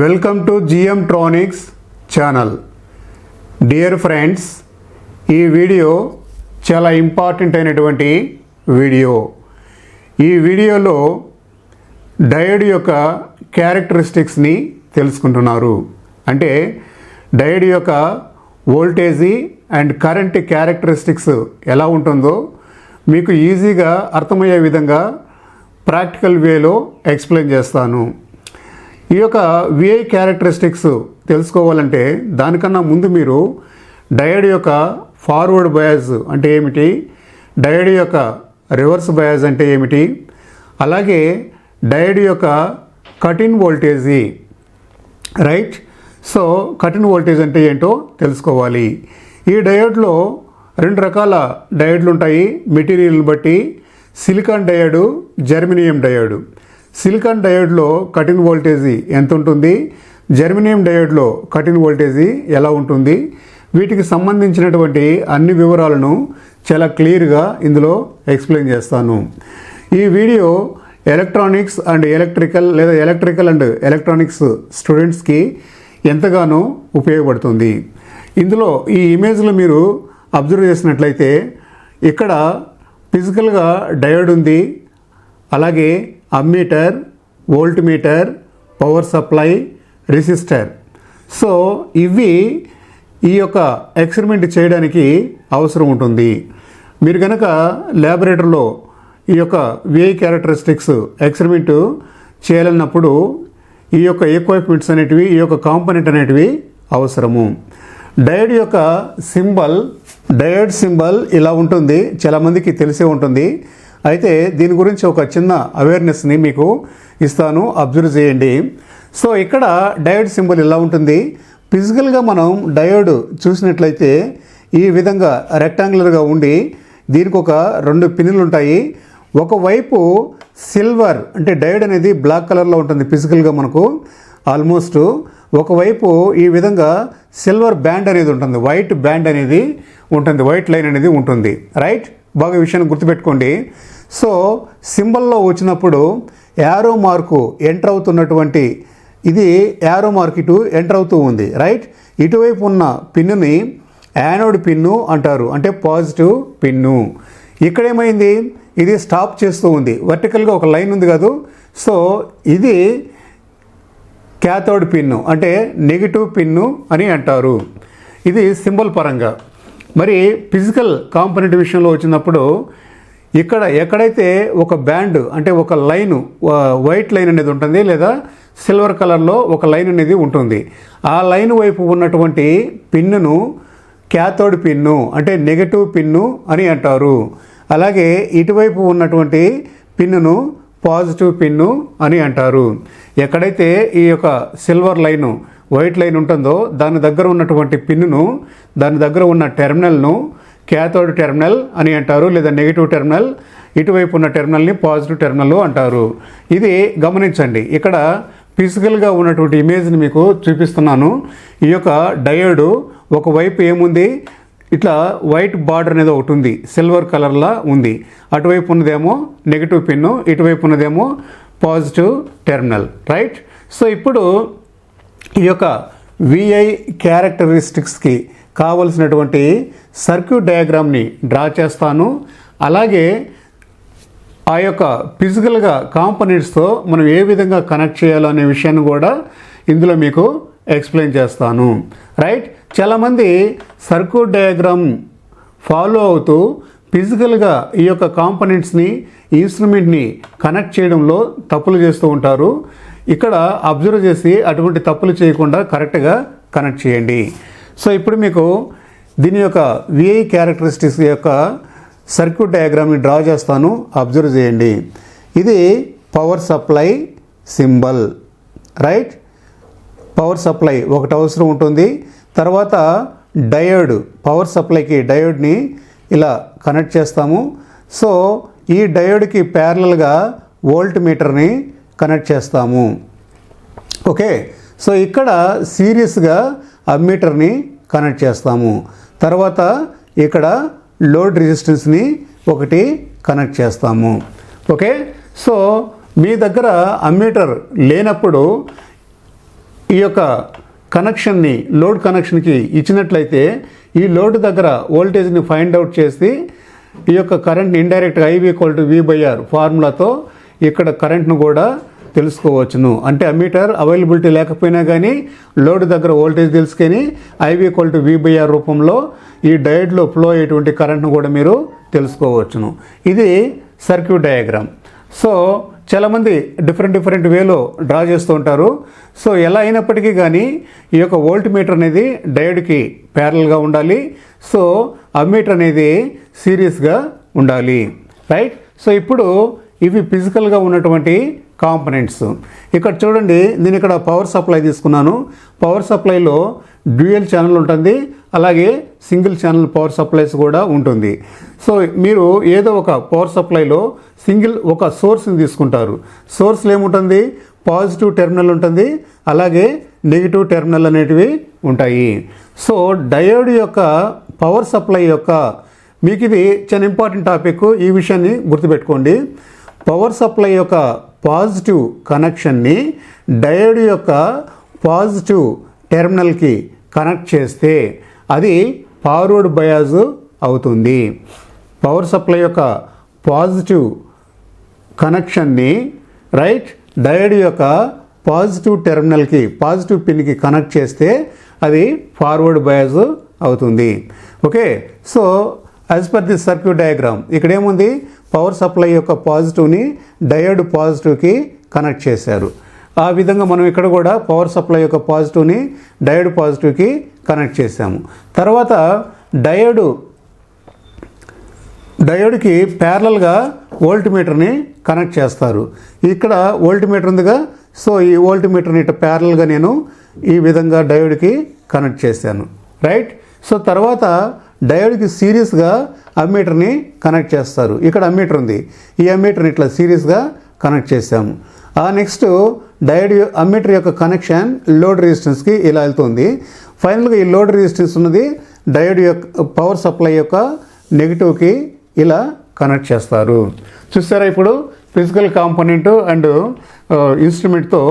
Welcome to GM tronics channel. Dear friends ఈ video చాలా important అయినటువంటి వీడియో. ఈ వీడియోలో డయోడ్ యొక్క క్యారెక్టరిస్టిక్స్ని తెలుసుకుంటున్నారు. అంటే డయోడ్ యొక్క వోల్టేజీ అండ్ కరెంట్ క్యారెక్టరిస్టిక్స్ ఎలా ఉంటుందో మీకు ఈజీగా అర్థమయ్యే విధంగా ప్రాక్టికల్ వేలో ఎక్స్ప్లెయిన్ చేస్తాను. ఈ యొక్క విఐ క్యారెక్టరిస్టిక్స్ తెలుసుకోవాలంటే దానికన్నా ముందు మీరు డయోడ్ యొక్క ఫార్వర్డ్ బయాజ్ అంటే ఏమిటి? డయోడ్ యొక్క రివర్స్ బయాజ్ అంటే ఏమిటి? అలాగే డయోడ్ యొక్క cut in voltage right so cut in voltage అంటే ఏంటో తెలుసుకోవాలి. ఈ డయోడ్లో రెండు రకాల డయోడ్లు ఉంటాయి మెటీరియల్ని బట్టి silicon diode germanium diode. Silicon డయోడ్లో cut in voltage ఎంత ఉంటుంది జర్మినియం డయోడ్లో కటిన్ వోల్టేజీ ఎలా ఉంటుంది? వీటికి సంబంధించినటువంటి అన్ని వివరాలను చాలా క్లియర్గా ఇందులో ఎక్స్ప్లెయిన్ చేస్తాను. ఈ వీడియో ఎలక్ట్రానిక్స్ అండ్ ఎలక్ట్రికల్ లేదా ఎలక్ట్రికల్ అండ్ ఎలక్ట్రానిక్స్ స్టూడెంట్స్కి ఎంతగానో ఉపయోగపడుతుంది. ఇందులో ఈ ఇమేజ్లో మీరు అబ్జర్వ్ చేసినట్లయితే ఇక్కడ ఫిజికల్గా డయోడ్ ఉంది. అలాగే ammeter volt meter power supply resistor so ఇవి ఈ యొక్క ఎక్స్పెరిమెంట్ చేయడానికి అవసరం ఉంటుంది. మీరు కనుక ల్యాబొరేటరీలో ఈ యొక్క విఐ క్యారెక్టరిస్టిక్స్ ఎక్స్పెరిమెంట్ చేయాలన్నప్పుడు ఈ యొక్క ఎక్విప్మెంట్స్ అనేటివి ఈ యొక్క కాంపోనెంట్ అనేటివి అవసరము. డయోడ్ యొక్క సింబల్ డయోడ్ సింబల్ ఇలా ఉంటుంది. చాలామందికి తెలిసే ఉంటుంది. అయితే దీని గురించి ఒక చిన్న అవేర్నెస్ని మీకు ఇస్తాను. అబ్జర్వ్ చేయండి. సో ఇక్కడ డయోడ్ సింబల్ ఇలా ఉంటుంది. ఫిజికల్గా మనం డయోడ్ చూసినట్లయితే ఈ విధంగా రెక్టాంగులర్గా ఉండి దీనికి ఒక రెండు పిన్నులు ఉంటాయి. ఒకవైపు సిల్వర్ అంటే డయోడ్ అనేది బ్లాక్ కలర్లో ఉంటుంది ఫిజికల్గా మనకు ఆల్మోస్ట్ ఒకవైపు ఈ విధంగా సిల్వర్ బ్యాండ్ అనేది ఉంటుంది వైట్ బ్యాండ్ అనేది ఉంటుంది వైట్ లైన్ అనేది ఉంటుంది. రైట్ బాగా విషయాన్ని గుర్తుపెట్టుకోండి. సో సింబల్లో వచ్చినప్పుడు యారో మార్కు ఎంటర్ అవుతున్నటువంటి ఇది యారో మార్క్ ఇటు ఎంటర్ అవుతూ ఉంది రైట్? ఇటువైపు ఉన్న పిన్నుని యానోడ్ పిన్ను అంటారు అంటే పాజిటివ్ పిన్ను. ఇక్కడేమైంది? ఇది స్టాప్ చేస్తూ ఉంది వర్టికల్గా ఒక లైన్ ఉంది కాదు. సో ఇది క్యాథోడ్ పిన్ను అంటే నెగిటివ్ పిన్ను అని అంటారు. ఇది సింబల్ పరంగా. మరి ఫిజికల్ కాంపనెంట్ విషయంలో వచ్చినప్పుడు ఇక్కడ ఎక్కడైతే ఒక బ్యాండ్ అంటే ఒక లైన్ వైట్ లైన్ అనేది ఉంటుంది లేదా సిల్వర్ కలర్లో ఒక లైన్ అనేది ఉంటుంది. ఆ లైన్ వైపు ఉన్నటువంటి పిన్నును క్యాథోడ్ పిన్ను అంటే నెగటివ్ పిన్ను అని అంటారు. అలాగే ఇటువైపు ఉన్నటువంటి పిన్నును పాజిటివ్ పిన్ను అని అంటారు. ఎక్కడైతే ఈ యొక్క సిల్వర్ లైను వైట్ లైన్ ఉంటుందో దాని దగ్గర ఉన్నటువంటి పిన్నును దాని దగ్గర ఉన్న టెర్మినల్ను క్యాథోడ్ టెర్మినల్ అని అంటారు లేదా నెగిటివ్ టెర్మినల్ ఇటువైపు ఉన్న టెర్మినల్ని పాజిటివ్ టెర్మినల్ అంటారు. ఇది గమనించండి. ఇక్కడ ఫిజికల్గా ఉన్నటువంటి ఇమేజ్ని మీకు చూపిస్తున్నాను. ఈ యొక్క డయోడు ఒకవైపు ఏముంది? ఇట్లా వైట్ బార్డర్ అనేది ఒకటి ఉంది. సిల్వర్ కలర్లా ఉంది. అటువైపు ఉన్నదేమో నెగిటివ్ పిన్ను ఇటువైపు ఉన్నదేమో పాజిటివ్ టెర్మినల్ రైట్ సో ఇప్పుడు ఈ యొక్క విఐ క్యారెక్టరిస్టిక్స్కి కావలసినటువంటి సర్క్యూట్ డయాగ్రామ్ని డ్రా చేస్తాను. అలాగే ఆ యొక్క ఫిజికల్గా కాంపనెంట్స్తో మనం ఏ విధంగా కనెక్ట్ చేయాలో అనే విషయాన్ని కూడా ఇందులో మీకు ఎక్స్ప్లెయిన్ చేస్తాను. రైట్ చాలామంది సర్క్యూట్ డయాగ్రామ్ ఫాలో అవుతూ ఫిజికల్గా ఈ యొక్క కాంపనెంట్స్ని ఇన్స్ట్రుమెంట్ని కనెక్ట్ చేయడంలో తప్పులు చేస్తూ ఉంటారు. ఇక్కడ అబ్జర్వ్ చేసి అటువంటి తప్పులు చేయకుండా కరెక్ట్గా కనెక్ట్ చేయండి. సో ఇప్పుడు మీకు దీని యొక్క విఐ క్యారెక్టరిస్టిక్స్ యొక్క సర్క్యూట్ డయాగ్రామ్ని డ్రా చేస్తాను. అబ్జర్వ్ చేయండి. ఇది power supply symbol right power supply ఒకటి అవసరం ఉంటుంది. తర్వాత డయోడ్ పవర్ సప్లైకి డయోడ్ని ఇలా కనెక్ట్ చేస్తాము. సో ఈ డయోడ్కి ప్యారలల్గా వోల్ట్ మీటర్ని కనెక్ట్ చేస్తాము. ఓకే సో ఇక్కడ సీరియస్గా అమ్మీటర్ని కనెక్ట్ చేస్తాము. తర్వాత ఇక్కడ లోడ్ రెసిస్టెన్స్ని ఒకటి కనెక్ట్ చేస్తాము. ఓకే సో మీ దగ్గర అమ్మీటర్ లేనప్పుడు ఈ యొక్క కనెక్షన్ని లోడ్ కనెక్షన్కి ఇచ్చినట్లయితే ఈ లోడ్ దగ్గర వోల్టేజ్ని ఫైండ్ అవుట్ చేసి ఈ యొక్క కరెంట్ ఇండైరెక్ట్గా I V equal to V by R ఫార్ములాతో ఇక్కడ కరెంట్ను కూడా తెలుసుకోవచ్చును. అంటే అమ్మీటర్ అవైలబిలిటీ లేకపోయినా కానీ లోడ్ దగ్గర వోల్టేజ్ తెలుసుకొని ఐవి ఈక్వల్ టు విబిఆర్ రూపంలో ఈ డయోడ్లో ఫ్లో అయ్యేటువంటి కరెంట్ను కూడా మీరు తెలుసుకోవచ్చును. ఇది సర్క్యూట్ డయాగ్రామ్ సో చాలామంది డిఫరెంట్ డిఫరెంట్ వేలో డ్రా చేస్తూ ఉంటారు. సో ఎలా అయినప్పటికీ కానీ ఈ యొక్క వోల్ట్ మీటర్ అనేది డయోడ్కి ప్యారల్గా ఉండాలి. సో అమ్మీటర్ అనేది సీరియస్గా ఉండాలి. రైట్ సో ఇప్పుడు ఇవి ఫిజికల్గా ఉన్నటువంటి కాంపనెంట్స్ ఇక్కడ చూడండి నేను ఇక్కడ పవర్ సప్లై తీసుకున్నాను. పవర్ సప్లైలో డ్యూయల్ ఛానల్ ఉంటుంది. అలాగే సింగిల్ ఛానల్ పవర్ సప్లైస్ కూడా ఉంటుంది. సో మీరు ఏదో ఒక పవర్ సప్లైలో సింగిల్ ఒక సోర్స్ని తీసుకుంటారు. సోర్స్లో ఏముంటుంది? పాజిటివ్ టెర్మినల్ ఉంటుంది. అలాగే నెగిటివ్ టెర్మినల్ అనేటివి ఉంటాయి. సో డయోడ్ యొక్క పవర్ సప్లై యొక్క మీకు ఇది చాలా ఇంపార్టెంట్ టాపిక్ ఈ విషయాన్ని గుర్తుపెట్టుకోండి. పవర్ సప్లై యొక్క పాజిటివ్ కనెక్షన్ని డయోడ్ యొక్క పాజిటివ్ టెర్మినల్కి కనెక్ట్ చేస్తే అది ఫార్వర్డ్ బయాజ్ అవుతుంది. పవర్ సప్లై యొక్క పాజిటివ్ కనెక్షన్ని రైట్ డయోడ్ యొక్క పాజిటివ్ టెర్మినల్కి పాజిటివ్ పిన్కి కనెక్ట్ చేస్తే అది ఫార్వర్డ్ బయాజ్ అవుతుంది. Okay so as per the circuit diagram ఇక్కడ ఏముంది పవర్ సప్లై యొక్క పాజిటివ్ని డయోడ్ పాజిటివ్కి కనెక్ట్ చేశారు. ఆ విధంగా మనం ఇక్కడ కూడా పవర్ సప్లై యొక్క పాజిటివ్ని డయోడ్ పాజిటివ్కి కనెక్ట్ చేశాము. తర్వాత డయోడు డయోడ్కి ప్యారలల్గా వోల్ట్ మీటర్ని కనెక్ట్ చేస్తారు. ఇక్కడ వోల్ట్ మీటర్ ఉందిగా సో ఈ వోల్ట్ మీటర్ని ఇటు ప్యారల్గా నేను ఈ విధంగా డయోడ్కి కనెక్ట్ చేశాను. రైట్? సో తర్వాత డయోడ్కి సీరియస్గా అమ్మీటర్ని కనెక్ట్ చేస్తారు. ఇక్కడ అమ్మీటర్ ఉంది. ఈ అమ్మీటర్ని ఇట్లా సీరియస్గా కనెక్ట్ చేశాము ఆ నెక్స్ట్ డయోడ్ అమ్మీటర్ యొక్క కనెక్షన్ లోడ్ రెసిస్టెన్స్కి ఇలా వెళ్తుంది. ఫైనల్గా ఈ లోడ్ రెసిస్టెన్స్ ఉన్నది డయోడ్ యొక్క పవర్ సప్లై యొక్క నెగిటివ్కి ఇలా కనెక్ట్ చేస్తారు. చూసారా ఇప్పుడు ఫిజికల్ కాంపోనెంట్ అండ్ ఇన్స్ట్రుమెంట్తో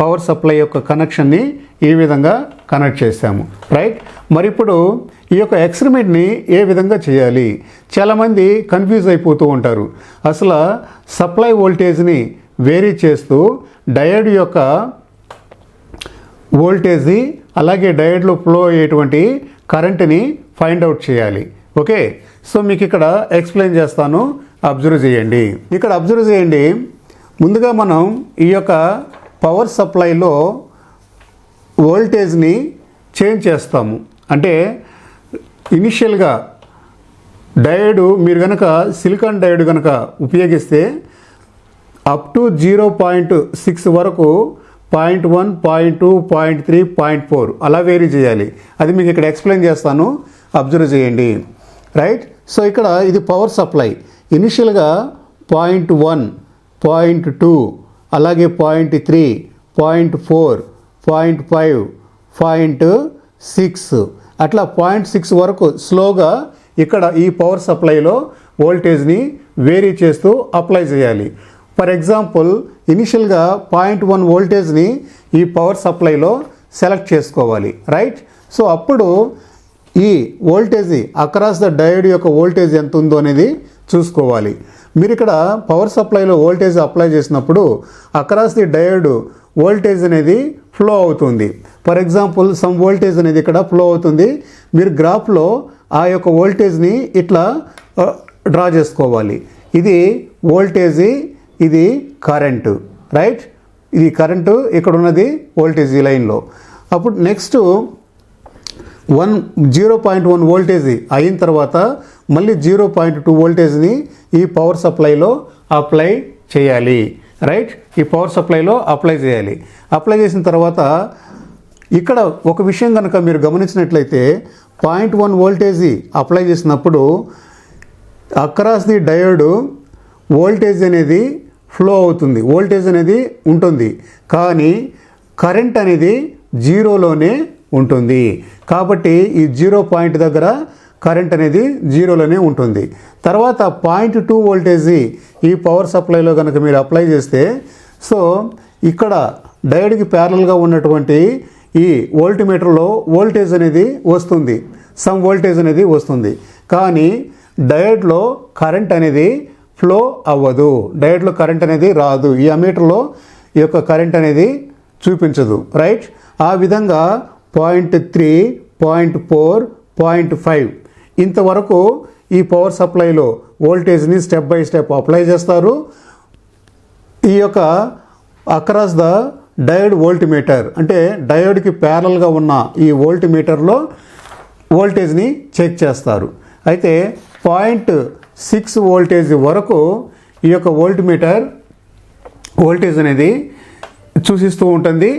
పవర్ సప్లై యొక్క కనెక్షన్ని ఈ విధంగా కనెక్ట్ చేశాము. రైట్? మరి ఇప్పుడు ఈ యొక్క ఎక్స్పెరిమెంట్ని ఏ విధంగా చేయాలి? చాలామంది కన్ఫ్యూజ్ అయిపోతూ ఉంటారు. అసలు సప్లై వోల్టేజ్ని వేరీ చేస్తూ డయోడ్ యొక్క వోల్టేజీ అలాగే డయోడ్లో ఫ్లో అయ్యేటువంటి కరెంటుని ఫైండ్ అవుట్ చేయాలి. ఓకే? సో మీకు ఇక్కడ ఎక్స్ప్లెయిన్ చేస్తాను. అబ్జర్వ్ చేయండి. ఇక్కడ అబ్జర్వ్ చేయండి. ముందుగా మనం ఈ యొక్క పవర్ సప్లైలో వోల్టేజ్ని చేంజ్ చేస్తాము. అంటే ఇనిషియల్గా డయోడ్ మీరు కనుక సిలికాన్ డయోడ్ కనుక ఉపయోగిస్తే up to zero point six వరకు point one point two point three point four అలా వేరీ చేయాలి. అది మీకు ఇక్కడ ఎక్స్ప్లెయిన్ చేస్తాను. అబ్జర్వ్ చేయండి. రైట్? సో ఇక్కడ ఇది పవర్ సప్లై. ఇనిషియల్గా పాయింట్ వన్ పాయింట్ టూ అలాగే point three point four point five point six అట్లా పాయింట్ సిక్స్ వరకు స్లోగా ఇక్కడ ఈ పవర్ సప్లైలో వోల్టేజ్ని వేరీ చేస్తూ అప్లై చేయాలి. ఫర్ ఎగ్జాంపుల్ ఇనిషియల్గా పాయింట్ వన్ వోల్టేజ్ని ఈ పవర్ సప్లైలో సెలెక్ట్ చేసుకోవాలి. రైట్? సో అప్పుడు ఈ వోల్టేజ్ అక్రాస్ ద డయోడ్ యొక్క వోల్టేజ్ ఎంత ఉందో అనేది చూసుకోవాలి. మీరు ఇక్కడ పవర్ సప్లైలో వోల్టేజ్ అప్లై చేసినప్పుడు అక్రాస్ ది డయోడ్ వోల్టేజ్ అనేది ఫ్లో అవుతుంది. ఫర్ ఎగ్జాంపుల్ సమ్ వోల్టేజ్ అనేది ఇక్కడ ఫ్లో అవుతుంది. మీరు గ్రాఫ్లో ఆ యొక్క వోల్టేజ్ని ఇట్లా డ్రా చేసుకోవాలి. ఇది వోల్టేజీ ఇది కరెంటు రైట్ ఇది కరెంటు ఇక్కడ ఉన్నది వోల్టేజ్ ఈ లైన్లో అప్పుడు next one zero point one voltage అయిన తర్వాత మళ్ళీ జీరో పాయింట్ టూ వోల్టేజ్ని ఈ పవర్ సప్లైలో అప్లై చేయాలి. రైట్? ఈ పవర్ సప్లైలో అప్లై చేయాలి. అప్లై చేసిన తర్వాత ఇక్కడ ఒక విషయం కనుక మీరు గమనించినట్లయితే పాయింట్ వన్ వోల్టేజ్ అప్లై చేసినప్పుడు అక్రాస్ ది డయోడ్ వోల్టేజ్ అనేది ఫ్లో అవుతుంది. వోల్టేజ్ అనేది ఉంటుంది. కానీ కరెంట్ అనేది జీరోలోనే ఉంటుంది. కాబట్టి ఈ జీరో పాయింట్ దగ్గర కరెంట్ అనేది జీరోలోనే ఉంటుంది. తర్వాత పాయింట్ టూ వోల్టేజ్ ఈ పవర్ సప్లైలో కనుక మీరు అప్లై చేస్తే సో ఇక్కడ డయోడ్కి ప్యారల్గా ఉన్నటువంటి ఈ వోల్టిమీటర్లో వోల్టేజ్ అనేది వస్తుంది. సమ్ వోల్టేజ్ అనేది వస్తుంది. కానీ డయోడ్లో కరెంట్ అనేది ఫ్లో అవ్వదు. డయోడ్లో కరెంట్ అనేది రాదు. ఈ అమీటర్లో ఈ యొక్క కరెంట్ అనేది చూపించదు. రైట్? ఆ విధంగా point three point four point five ఇంతవరకు ఈ పవర్ సప్లైలో వోల్టేజ్ని స్టెప్ బై స్టెప్ అప్లై చేస్తారు. ఈ యొక్క అక్రాస్ ద డయోడ్ వోల్టిమీటర్ అంటే డయోడ్కి ప్యారల్గా ఉన్న ఈ వోల్టిమీటర్లో వోల్టేజ్ని చెక్ చేస్తారు. అయితే పాయింట్ సిక్స్ వోల్టేజ్ వరకు ఈ యొక్క వోల్టిమీటర్ వోల్టేజ్ అనేది చూసిస్తూ ఉంటుంది.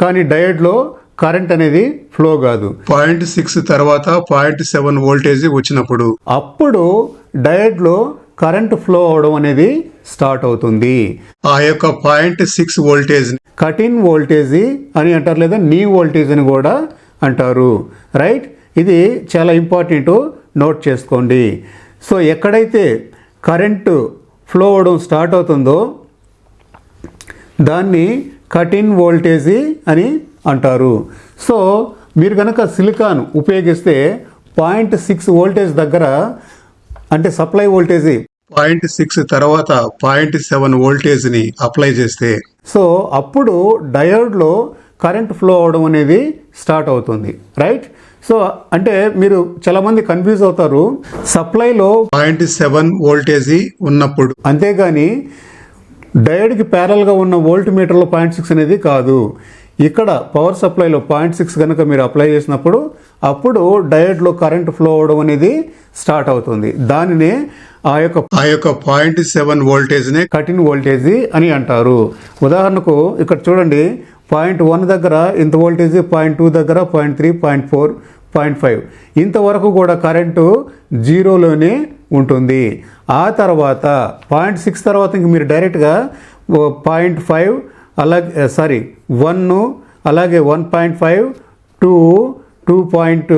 కానీ డయోడ్లో కరెంట్ అనేది ఫ్లో కాదు. పాయింట్ సిక్స్ తర్వాత పాయింట్ సెవెన్ వోల్టేజ్ వచ్చినప్పుడు. అప్పుడు డయోడ్లో కరెంట్ ఫ్లో అవడం అనేది స్టార్ట్ అవుతుంది. ఆ యొక్క point six voltage cut in voltage అని అంటారు లేదా నీ వోల్టేజ్ అని కూడా అంటారు. రైట్? ఇది చాలా ఇంపార్టెంట్ నోట్ చేసుకోండి. సో ఎక్కడైతే కరెంటు ఫ్లో అవడం స్టార్ట్ అవుతుందో దాన్ని కట్ ఇన్ వోల్టేజీ అని అంటారు. సో మీరు కనుక సిలికాన్ ఉపయోగిస్తే పాయింట్ సిక్స్ వోల్టేజ్ దగ్గర అంటే సప్లై వోల్టేజీ. పాయింట్ సిక్స్ తర్వాత పాయింట్ సెవెన్ వోల్టేజ్ని అప్లై చేస్తే. సో అప్పుడు డయోడ్లో కరెంట్ ఫ్లో అవడం అనేది స్టార్ట్ అవుతుంది. రైట్? సో అంటే మీరు చాలామంది కన్ఫ్యూజ్ అవుతారు. సప్లైలో పాయింట్ సెవెన్ వోల్టేజ్ ఉన్నప్పుడు. అంతేగాని డయోడ్కి ప్యారల్గా ఉన్న వోల్ట్ మీటర్లో పాయింట్ సిక్స్ అనేది కాదు. ఇక్కడ పవర్ సప్లైలో పాయింట్ సిక్స్ కనుక మీరు అప్లై చేసినప్పుడు అప్పుడు డయోడ్లో కరెంట్ ఫ్లో అవడం అనేది స్టార్ట్ అవుతుంది. దానినే ఆ యొక్క ఆ యొక్క పాయింట్ సెవెన్ వోల్టేజ్ నే కఠిన వోల్టేజ్ అని అంటారు. ఉదాహరణకు ఇక్కడ చూడండి పాయింట్ వన్ దగ్గర ఇంత వోల్టేజ్ పాయింట్ టూ దగ్గర point three point four point five ఇంతవరకు కూడా కరెంటు జీరోలోనే ఉంటుంది. ఆ తర్వాత పాయింట్ సిక్స్ తర్వాత ఇంక మీరు డైరెక్ట్గా పాయింట్ ఫైవ్ అలాగే eh, సారీ వన్ అలాగే one point five two two point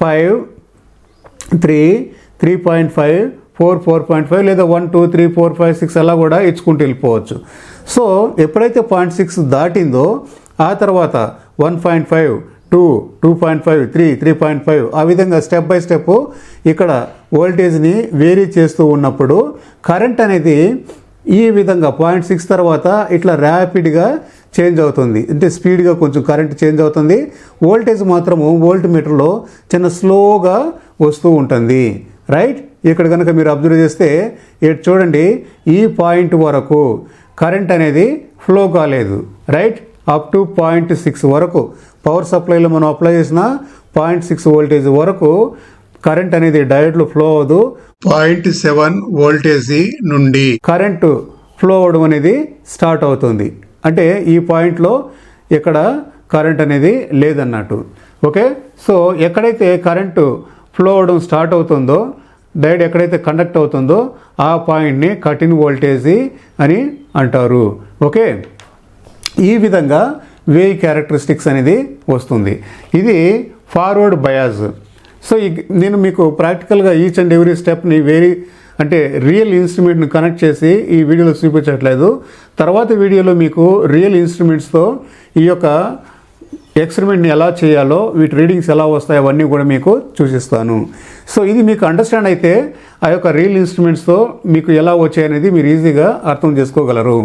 five three three point five four four point five లేదా one two three four five six అలా కూడా ఇచ్చుకుంటూ వెళ్ళిపోవచ్చు. సో ఎప్పుడైతే పాయింట్ సిక్స్ దాటిందో ఆ తర్వాత one point five two two point five three three point five ఆ విధంగా స్టెప్ బై స్టెప్ ఇక్కడ వోల్టేజ్ని వేరీ చేస్తూ ఉన్నప్పుడు కరెంట్ అనేది ఈ విధంగా పాయింట్ సిక్స్ తర్వాత ఇట్లా ర్యాపిడ్గా చేంజ్ అవుతుంది. అంటే స్పీడ్గా కొంచెం కరెంట్ చేంజ్ అవుతుంది. వోల్టేజ్ మాత్రము వోల్ట్ మీటర్లో చిన్న స్లోగా వస్తూ ఉంటుంది. రైట్? ఇక్కడ కనుక మీరు అబ్జర్వ్ చేస్తే ఇటు చూడండి ఈ పాయింట్ వరకు కరెంట్ అనేది ఫ్లో కాలేదు. Right? Up to point six వరకు. పవర్ సప్లైలో మనం అప్లై చేసిన పాయింట్ సిక్స్ వోల్టేజ్ వరకు కరెంట్ అనేది డైరెక్ట్లో ఫ్లో అవ్వదు. పాయింట్ సెవెన్ వోల్టేజీ నుండి. కరెంటు ఫ్లో అవడం అనేది స్టార్ట్ అవుతుంది. అంటే ఈ పాయింట్లో ఇక్కడ కరెంట్ అనేది లేదన్నట్టు. ఓకే? సో ఎక్కడైతే కరెంటు ఫ్లో అవడం స్టార్ట్ అవుతుందో డైడ్ ఎక్కడైతే కండక్ట్ అవుతుందో ఆ పాయింట్ని కటిన్ వోల్టేజీ అని అంటారు. ఓకే? ఈ విధంగా వేవ్ క్యారెక్టరిస్టిక్స్ అనేది వస్తుంది. ఇది ఫార్వర్డ్ బయాజ్ సో ఈ- నేను మీకు ప్రాక్టికల్గా ఈచ్ అండ్ ఎవ్రీ స్టెప్ని వేరీ అంటే రియల్ ఇన్స్ట్రుమెంట్ని కనెక్ట్ చేసి ఈ వీడియోలో చూపించట్లేదు. తర్వాత వీడియోలో మీకు రియల్ ఇన్స్ట్రుమెంట్స్తో ఈ యొక్క ఎక్స్పెరిమెంట్ని ఎలా చేయాలో వీటి రీడింగ్స్ ఎలా వస్తాయో అవన్నీ కూడా మీకు చూసిస్తాను సో ఇది మీకు అండర్స్టాండ్ అయితే ఆ యొక్క రియల్ ఇన్స్ట్రుమెంట్స్తో మీకు ఎలా వచ్చాయనేది మీరు ఈజీగా అర్థం చేసుకోగలరు.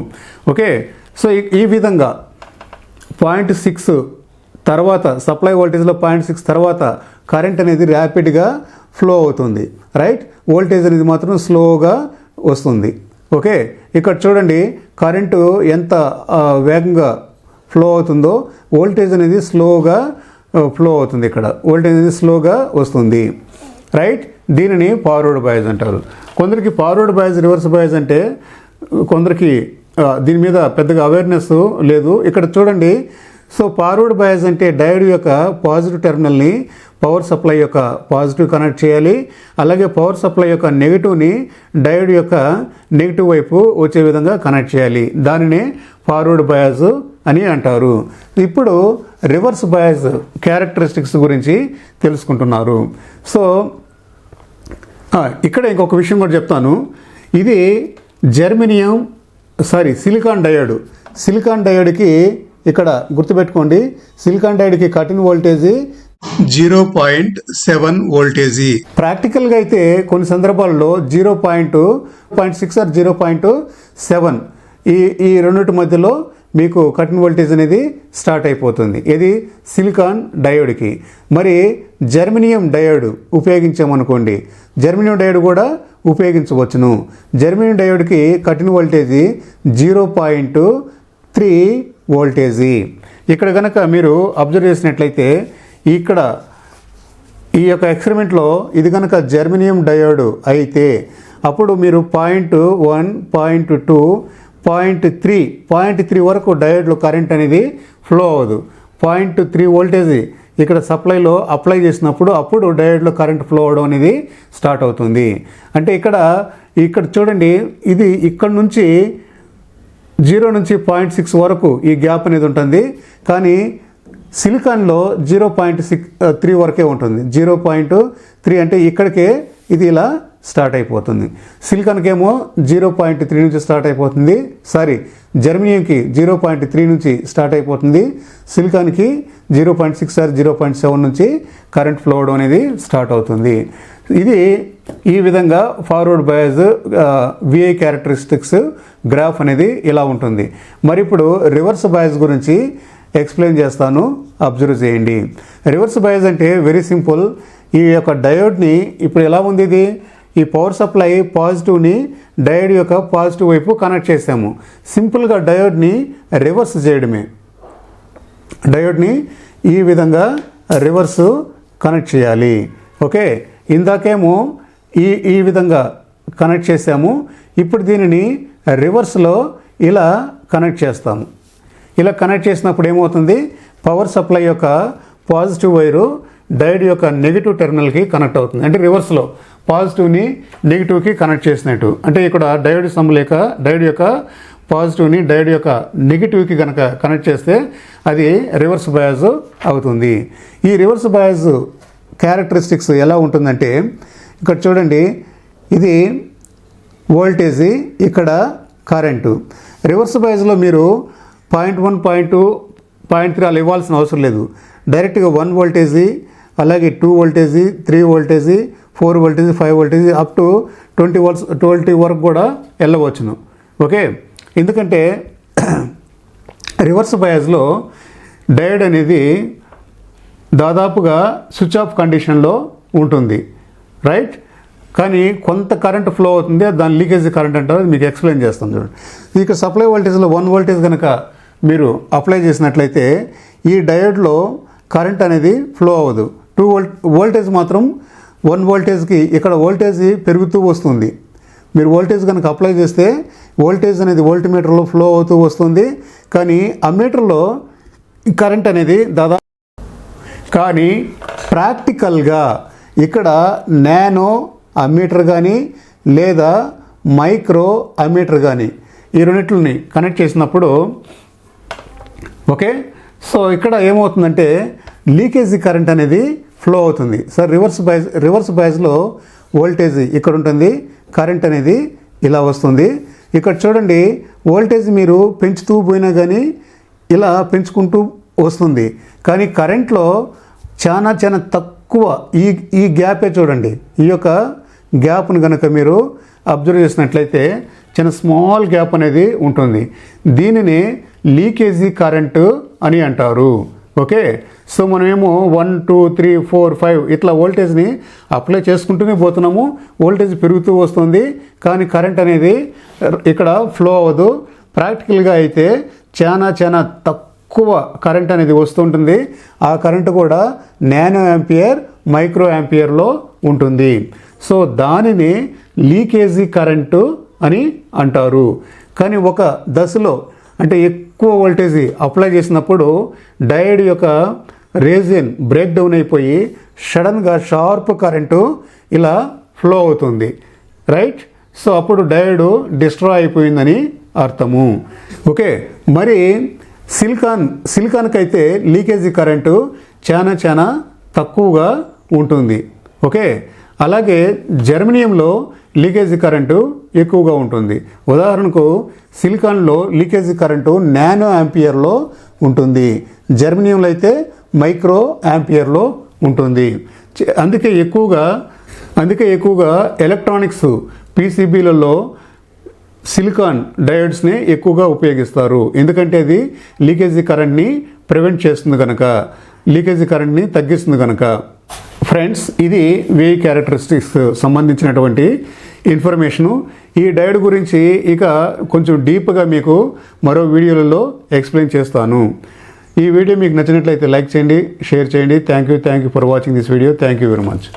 ఓకే సో ఈ- ఈ విధంగా పాయింట్ సిక్స్ తర్వాత సప్లై వోల్టేజ్లో పాయింట్ సిక్స్ తర్వాత కరెంట్ అనేది ర్యాపిడ్గా ఫ్లో అవుతుంది రైట్ వోల్టేజ్ అనేది మాత్రం స్లోగా వస్తుంది. ఓకే ఇక్కడ చూడండి కరెంటు ఎంత వేగంగా ఫ్లో అవుతుందో వోల్టేజ్ అనేది స్లోగా ఫ్లో అవుతుంది ఇక్కడ. వోల్టేజ్ అనేది స్లోగా వస్తుంది. రైట్ దీనిని ఫార్వర్డ్ బయాజ్ అంటారు. కొందరికి ఫార్వర్డ్ బయాజ్ రివర్స్ బయాజ్ అంటే కొందరికి దీని మీద పెద్దగా అవేర్నెస్ లేదు. ఇక్కడ చూడండి సో ఫార్వర్డ్ బయాజ్ అంటే డయోడ్ యొక్క పాజిటివ్ టెర్మినల్ని పవర్ సప్లై యొక్క పాజిటివ్ కనెక్ట్ చేయాలి. అలాగే పవర్ సప్లై యొక్క నెగిటివ్ని డయోడ్ యొక్క నెగిటివ్ వైపు వచ్చే విధంగా కనెక్ట్ చేయాలి. దానినే ఫార్వర్డ్ బయాజ్ అని అంటారు. ఇప్పుడు రివర్స్ బయాజ్ క్యారెక్టరిస్టిక్స్ గురించి తెలుసుకుంటున్నారు. సో ఇక్కడ ఇంకొక విషయం కూడా చెప్తాను. ఇది germanium sorry silicon diode. Silicon డయోడ్కి ఇక్కడ గుర్తుపెట్టుకోండి. Silicon డయోడ్కి cut in voltage zero point seven voltage. ప్రాక్టికల్గా అయితే కొన్ని సందర్భాల్లో zero point point six or zero point seven. ఈ ఈ రెండింటి మధ్యలో మీకు కటిన్ వోల్టేజ్ అనేది స్టార్ట్ అయిపోతుంది. ఇది సిలికాన్ డయోడ్కి. మరి జర్మినియం డయోడ్ ఉపయోగించామనుకోండి. జర్మినియం డయోడ్ కూడా ఉపయోగించవచ్చును. Germanium డయోడ్కి cut in voltage zero point three voltage. ఇక్కడ కనుక మీరు అబ్జర్వ్ చేసినట్లయితే ఇక్కడ ఈ యొక్క ఎక్స్పెరిమెంట్లో ఇది కనుక జర్మినియం డయోడ్ అయితే అప్పుడు మీరు point one point two point three point three వరకు డయోడ్లో కరెంట్ అనేది ఫ్లో అవ్వదు. పాయింట్ త్రీ వోల్టేజ్ ఇక్కడ సప్లైలో అప్లై చేసినప్పుడు అప్పుడు డయోడ్లో కరెంట్ ఫ్లో అవడం అనేది స్టార్ట్ అవుతుంది. అంటే ఇక్కడ ఇక్కడ చూడండి ఇది ఇక్కడ నుంచి జీరో నుంచి పాయింట్ సిక్స్ వరకు ఈ గ్యాప్ అనేది ఉంటుంది. కానీ సిలికాన్లో జీరో పాయింట్ సిక్స్ త్రీ వరకే ఉంటుంది. జీరో పాయింట్ త్రీ అంటే ఇక్కడికే ఇది ఇలా స్టార్ట్ అయిపోతుంది. సిలికాన్కి ఏమో జీరో పాయింట్ త్రీ నుంచి స్టార్ట్ అయిపోతుంది. సారీ జర్మనీకి జీరో పాయింట్ త్రీ నుంచి స్టార్ట్ అయిపోతుంది. సిలికాన్కి zero point six or zero point seven నుంచి కరెంట్ ఫ్లో అవడం అనేది స్టార్ట్ అవుతుంది. ఇది ఈ విధంగా forward bias VI characteristics graph అనేది ఇలా ఉంటుంది. మరి ఇప్పుడు రివర్స్ బయాజ్ గురించి ఎక్స్ప్లెయిన్ చేస్తాను అబ్జర్వ్ చేయండి. రివర్స్ బయాస్ అంటే వెరీ సింపుల్ ఈ యొక్క డయోడ్ని ఇప్పుడు ఎలా ఉంది ఇది? ఈ పవర్ సప్లై పాజిటివ్ని డయోడ్ యొక్క పాజిటివ్ వైపు కనెక్ట్ చేసాము. సింపుల్గా డయోడ్ని రివర్స్ చేయడమే. డయోడ్ని ఈ విధంగా రివర్స్ కనెక్ట్ చేయాలి. ఓకే? ఇందాకేమో ఈ ఈ విధంగా కనెక్ట్ చేసాము. ఇప్పుడు దీనిని రివర్స్లో ఇలా కనెక్ట్ చేస్తాము. ఇలా కనెక్ట్ చేసినప్పుడు ఏమవుతుంది? పవర్ సప్లై యొక్క పాజిటివ్ వైరు డయోడ్ యొక్క నెగిటివ్ టెర్మినల్కి కనెక్ట్ అవుతుంది. అంటే రివర్స్లో పాజిటివ్ని నెగిటివ్కి కనెక్ట్ చేసినట్టు. అంటే ఇక్కడ డయోడ్ సమ్ లేక డయోడ్ యొక్క పాజిటివ్ని డయోడ్ యొక్క నెగిటివ్కి కనుక కనెక్ట్ చేస్తే అది రివర్స్ బయాజ్ అవుతుంది. ఈ రివర్స్ బయాజ్ క్యారెక్టరిస్టిక్స్ ఎలా ఉంటుందంటే ఇక్కడ చూడండి ఇది వోల్టేజీ ఇక్కడ కరెంటు రివర్స్ బయాజ్లో మీరు point one point two point three అలా ఇవ్వాల్సిన అవసరం లేదు. డైరెక్ట్గా వన్ వోల్టేజీ అలాగే two voltage three voltage four voltage five voltage up to twenty volts twenty వరకు కూడా వెళ్ళవచ్చును. ఓకే? ఎందుకంటే రివర్స్ బయాజ్లో డయోడ్ అనేది దాదాపుగా స్విచ్ ఆఫ్ కండిషన్లో ఉంటుంది. రైట్ కానీ కొంత కరెంట్ ఫ్లో అవుతుంది దాని లీకేజ్ కరెంట్ అంటారు మీకు ఎక్స్ప్లెయిన్ చేస్తాను చూడండి. ఇక సప్లై వోల్టేజ్లో వన్ వోల్టేజ్ కనుక మీరు అప్లై చేసినట్లయితే ఈ డయోడ్లో కరెంట్ అనేది ఫ్లో అవ్వదు. టూ వోల్ట్ వోల్టేజ్ మాత్రం వన్ వోల్టేజ్కి ఇక్కడ వోల్టేజ్ పెరుగుతూ వస్తుంది. మీరు వోల్టేజ్ కనుక అప్లై చేస్తే వోల్టేజ్ అనేది వోల్ట్ మీటర్లో ఫ్లో అవుతూ వస్తుంది. కానీ ఆ మీటర్లో కరెంట్ అనేది దాదాపు కానీ ప్రాక్టికల్గా ఇక్కడ నానో అమ్మీటర్ కానీ లేదా మైక్రో అమ్మీటర్ కానీ ఈ రెండింటిని కనెక్ట్ చేసినప్పుడు ఓకే? సో ఇక్కడ ఏమవుతుందంటే లీకేజీ కరెంట్ అనేది ఫ్లో అవుతుంది. సార్ రివర్స్ బైజ్ రివర్స్ బైజ్లో వోల్టేజ్ ఇక్కడ ఉంటుంది. కరెంట్ అనేది ఇలా వస్తుంది. ఇక్కడ చూడండి వోల్టేజ్ మీరు పెంచుతూ పోయినా కానీ ఇలా పెంచుకుంటూ వస్తుంది. కానీ కరెంట్లో చాలా చాలా తక్కువ ఈ ఈ గ్యాపే చూడండి. ఈ యొక్క గ్యాప్ను కనుక మీరు అబ్జర్వ్ చేసినట్లయితే చిన్న స్మాల్ గ్యాప్ అనేది ఉంటుంది. దీనిని లీకేజీ కరెంటు అని అంటారు. ఓకే? సో మనమేమో one two three four five ఇట్లా వోల్టేజ్ని అప్లై చేసుకుంటూనే పోతున్నాము. వోల్టేజ్ పెరుగుతూ వస్తుంది. కానీ కరెంట్ అనేది ఇక్కడ ఫ్లో అవ్వదు. ప్రాక్టికల్గా అయితే చాలా చాలా తక్కువ కరెంట్ అనేది వస్తుంటుంది ఆ కరెంటు కూడా నానో యాంపియర్ మైక్రో యాంపియర్లో ఉంటుంది. సో దానిని లీకేజీ కరెంటు అని అంటారు. కానీ ఒక దశలో అంటే ఎక్కువ వోల్టేజ్ అప్లై చేసినప్పుడు డయోడ్ యొక్క రేజిన్ బ్రేక్ డౌన్ అయిపోయి సడన్గా షార్ప్ కరెంటు ఇలా ఫ్లో అవుతుంది. రైట్ సో అప్పుడు డయోడ్ డిస్ట్రా అయిపోయిందని అర్థము. ఓకే మరి సిలికాన్ సిలికాన్కి అయితే లీకేజీ కరెంటు చాలా చాలా తక్కువగా ఉంటుంది. ఓకే అలాగే జర్మనియంలో లీకేజీ కరెంటు ఎక్కువగా ఉంటుంది. ఉదాహరణకు సిలికాన్లో లీకేజీ కరెంటు నానో యాంపియర్లో ఉంటుంది. జర్మనియంలో అయితే మైక్రో యాంపియర్లో ఉంటుంది. అందుకే ఎక్కువగా అందుకే ఎక్కువగా ఎలక్ట్రానిక్స్ పీసీబీలలో సిలికాన్ డయోడ్స్ని ఎక్కువగా ఉపయోగిస్తారు. ఎందుకంటే అది లీకేజీ కరెంట్ని ప్రివెంట్ చేస్తుంది కనుక లీకేజీ కరెంట్ని తగ్గిస్తుంది కనుక ఫ్రెండ్స్ ఇది వే క్యారెక్టరిస్టిక్స్ సంబంధించినటువంటి ఇన్ఫర్మేషను ఈ డయోడ్ గురించి ఇక కొంచెం డీప్గా మీకు మరో వీడియోలలో ఎక్స్ప్లెయిన్ చేస్తాను. ఈ వీడియో మీకు నచ్చినట్లయితే లైక్ చేయండి షేర్ చేయండి. Thank you thank you for watching this video thank you very much